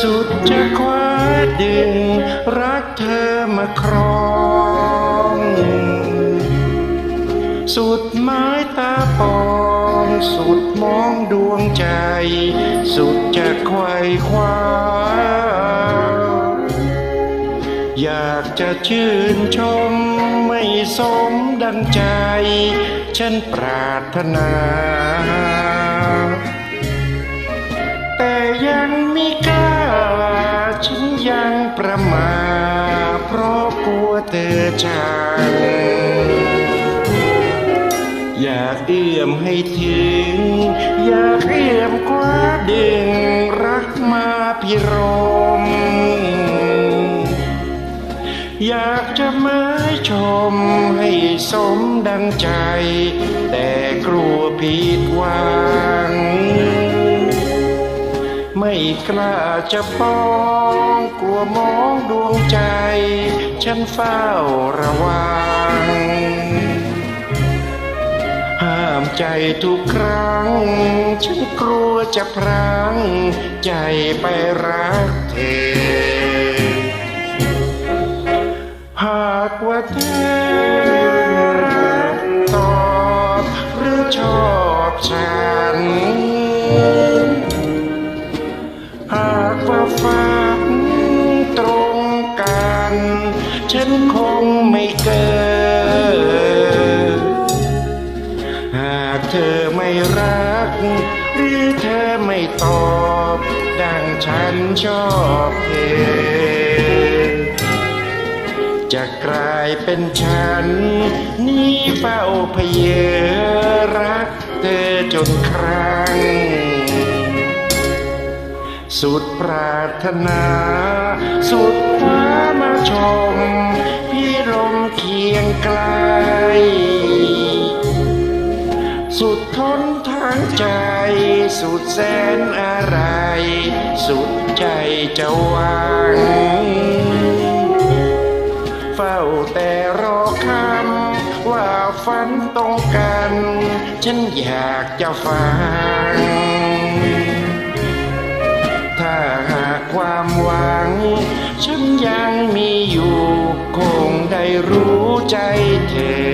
สุดจะคว้าดึง รักเธอมาครอง สุดไม้ตาปองสุดมองดวงใจ สุดจะไขว่คว้า อยากจะชื่นชมไม่สมดังใจ ฉันปรารถนา ประมาเพราะกลัวเธอชังอยากเอื้อมให้ถึง อยากเอื้อมคว้าดึงรักมาพิรม อยากจะม้ชมให้สมดังใจ แต่กลัวผิดหวัง ไม่กล้าจะป้องกลัวมองดวงใจ ฉันเฝ้าระวัง ห้ามใจทุกครั้ง ฉันกลัวจะพรัง ใจไปรักเธอ ฉันคงไม่เกิดหากเธอไม่รัก หรือเธอไม่ตอบ ดังฉันชอบเธอจะกลายเป็นฉัน นี่เฝ้าเพยอรักเธอจนครั้ง สุดปรารถนา สุดคว้ามา ไกล สุดทนทางใจ สุดแสนอะไร สุดใจจะวังเฝ้าแต่รอคำว่าฝันตรงกัน ฉันอยากจะฟัง ถ้าหากความหวัง ฉันยังมีอยู่คงได้รู้ ใจเธอ